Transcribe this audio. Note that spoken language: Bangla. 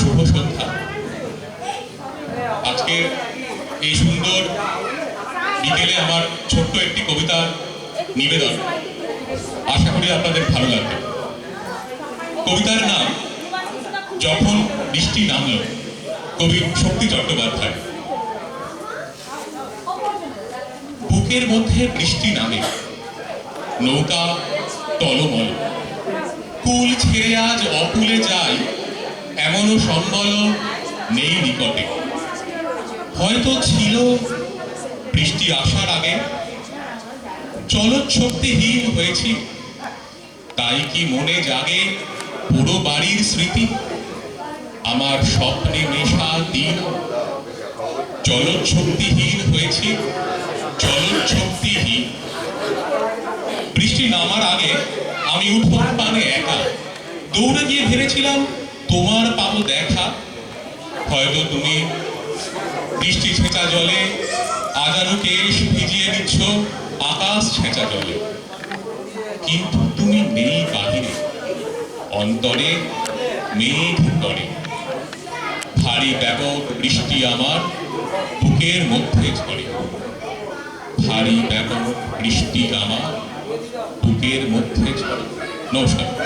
শুভ সন্ধ্যা আজকে এই সুন্দর বিকেলে আমার ছোট্ট একটি কবিতার নিবেদন। আশা করি আপনাদের ভালো লাগবে। কবিতার নাম, যখন বৃষ্টি নামল, কবি শক্তি চট্টোপাধ্যায়। বুকের মধ্যে বৃষ্টি নামে, নৌকা টলমল কুল ছেড়ে আজ অকুলে যায় এমনও সম্বল নেই নিকটে। হয়তো ছিল বৃষ্টি আসার আগে চলৎশক্তিহীন হয়েছি, তাই কি মনে জাগে পুরো বাড়ির স্মৃতি? আমার স্বপ্নে মেশা দিন চলৎশক্তিহীন হয়েছি চলৎশক্তিহীন বৃষ্টি নামার আগে আমি উঠোন পানে একা, দৌড়ে গিয়ে ভেবেছিলাম তোমার পাবো দেখা। হয়তো তুমি বৃষ্টি ছেঁচা জলে আজারু কেশ ভিজিয়ে দিচ্ছ, আকাশ ছেঁচা জলে। কিন্তু তুমি নেই বাহিরে, অন্তরে মেঘ করে। ভারী ব্যাপক বৃষ্টি আমার বুকের মধ্যে ঝরে। ভারী ব্যাপক বৃষ্টি আমার বুকের মধ্যে ঝরে। নমস্কার।